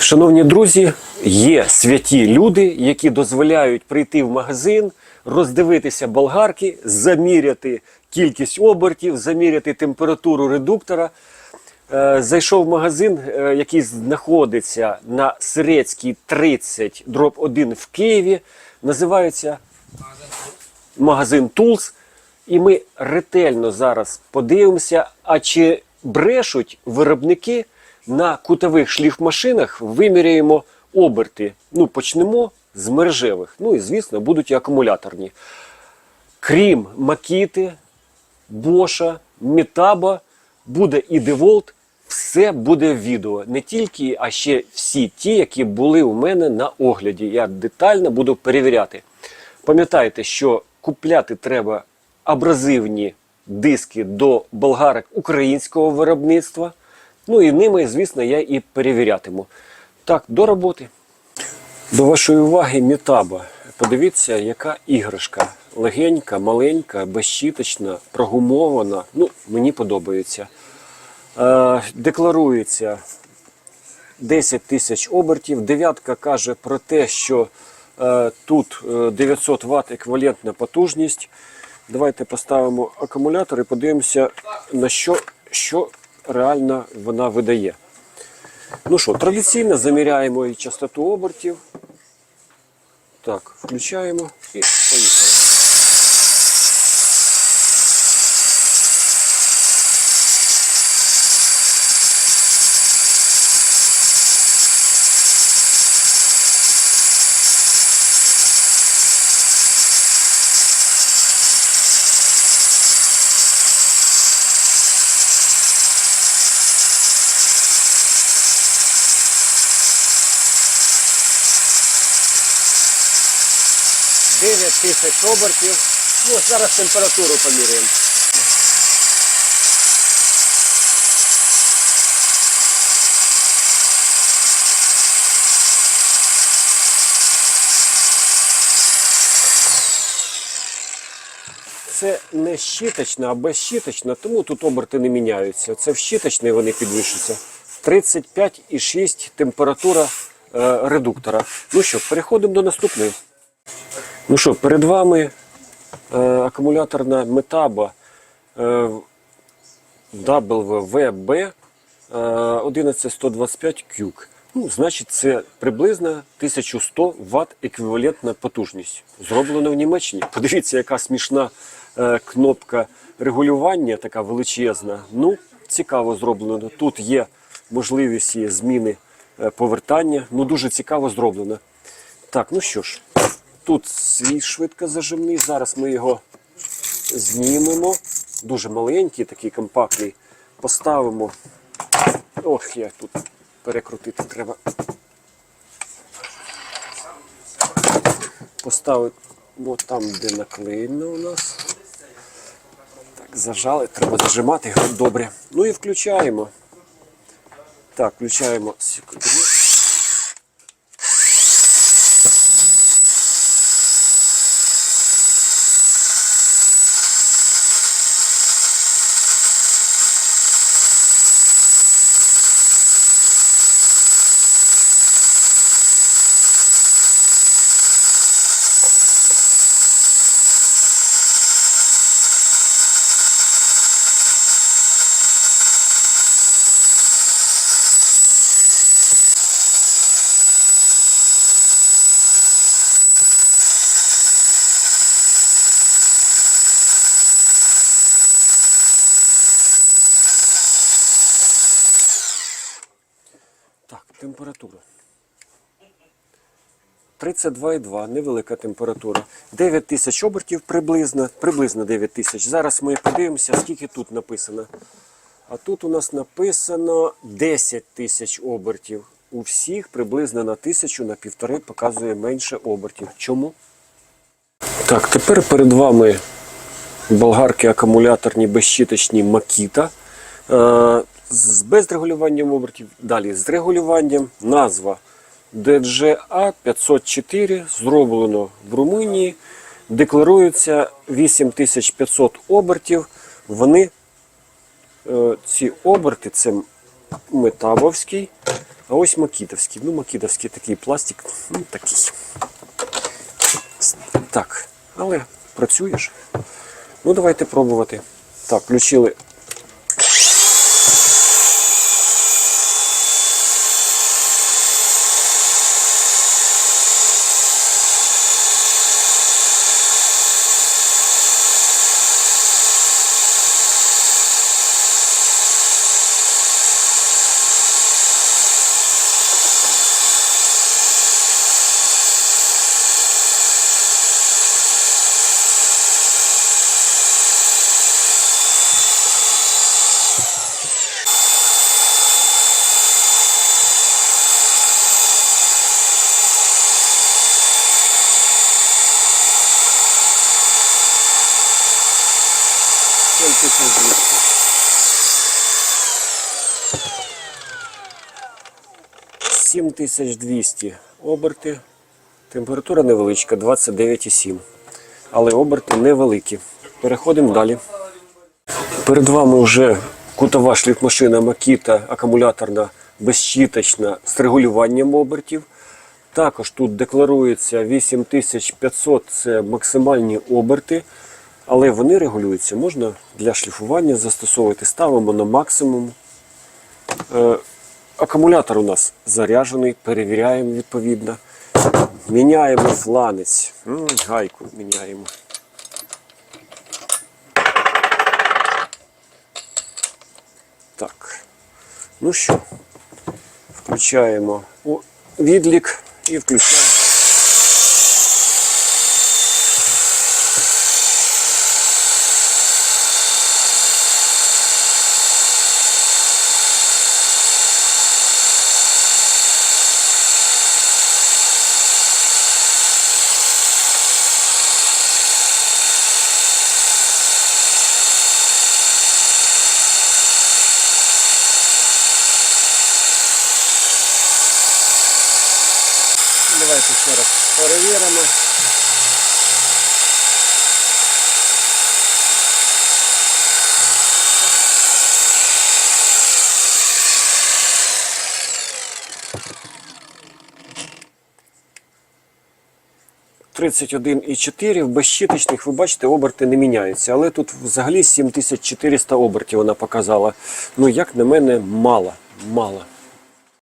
Шановні друзі, є святі люди, які дозволяють прийти в магазин, роздивитися болгарки, заміряти кількість обертів, заміряти температуру редуктора. Е, Зайшов в магазин, е, який знаходиться на Сирецькій 30, дроб 1 в Києві. Називається магазин Тулс. І ми ретельно зараз подивимося, а чи брешуть виробники на кутових шліфмашинах, виміряємо оберти. Ну, почнемо з мережевих. Ну і, звісно, будуть і акумуляторні. Крім Макіти, Боша, Метаба, буде і Деволт, все буде в відео. Не тільки, а ще всі ті, які були у мене на огляді. Я детально буду перевіряти. Пам'ятайте, що купляти треба абразивні диски до болгарок українського виробництва. Ну і ними, звісно, я і перевірятиму. Так, до роботи. До вашої уваги Мітаба. Подивіться, яка іграшка. Легенька, маленька, безщіточна, прогумована. Ну, мені подобається. Е, декларується 10 тисяч обертів. Дев'ятка каже про те, що е, тут е, 900 Вт еквівалентна потужність. Давайте поставимо акумулятор і подивимося, на що, що реально вона видає. Ну що, традиційно заміряємо і частоту обертів. Так, включаємо і поїхали. Дев'ять тисяч обертів. Ну, зараз температуру поміряємо. Це не щіточна, а безщіточна, тому тут оберти не міняються. Це в щіточний вони підвищуються. 35,6 температура е, редуктора. Ну що, переходимо до наступної. Ну що, перед вами е, акумуляторна метаба е, WVB е, 11125 QC. Ну, значить, це приблизно 1100 Вт еквівалентна потужність. Зроблено в Німеччині. Подивіться, яка смішна е, кнопка регулювання, така величезна. Ну, цікаво зроблено. Тут є можливість зміни е, повертання. Ну, дуже цікаво зроблено. Так, ну що ж, тут свій швидкозажимний. Зараз ми його знімемо. Дуже маленький, такий компактний. Поставимо. Ох, як тут перекрутити треба. Поставити от там, де наклеєно у нас. Так, зажали, треба зажимати його добре. Ну і включаємо. Так, включаємо секунду. Так, температура. 32,2, невелика температура. 9 тисяч обертів приблизно, приблизно 9 тисяч. Зараз ми подивимося, скільки тут написано. А тут у нас написано 10 тисяч обертів. У всіх приблизно на тисячу, на півтори показує менше обертів. Чому? Так, тепер перед вами болгарки акумуляторні безщіточні Makita. З без регулюванням обертів. Далі з регулюванням назва DGA 504 зроблено в Румунії. Декларується 8500 обертів. Вони, е, ці оберти, це метабовський, а ось макітовський. Ну, макітовський такий пластик, ну такий. Так, але працюєш. Ну, давайте пробувати. Так, включили. Тисяч двісті. Сім тисяч двісті оберти. Температура невеличка, 29,7. Але оберти невеликі. Переходимо далі. Перед вами вже кутова шліфмашина Makita акумуляторна, безщіточна з регулюванням обертів. Також тут декларується 8500 це максимальні оберти, але вони регулюються. Можна для шліфування застосовувати. Ставимо на максимум. Е, акумулятор у нас заряджений, перевіряємо відповідно. Міняємо фланець. Гайку міняємо. Так. Ну що, включаємо відлік і включаємо. Давайте ще раз перевіримо. «31,4» в безщіточних, ви бачите, оберти не міняються. Але тут взагалі 7400 обертів вона показала. Ну, як на мене, мало. Мало.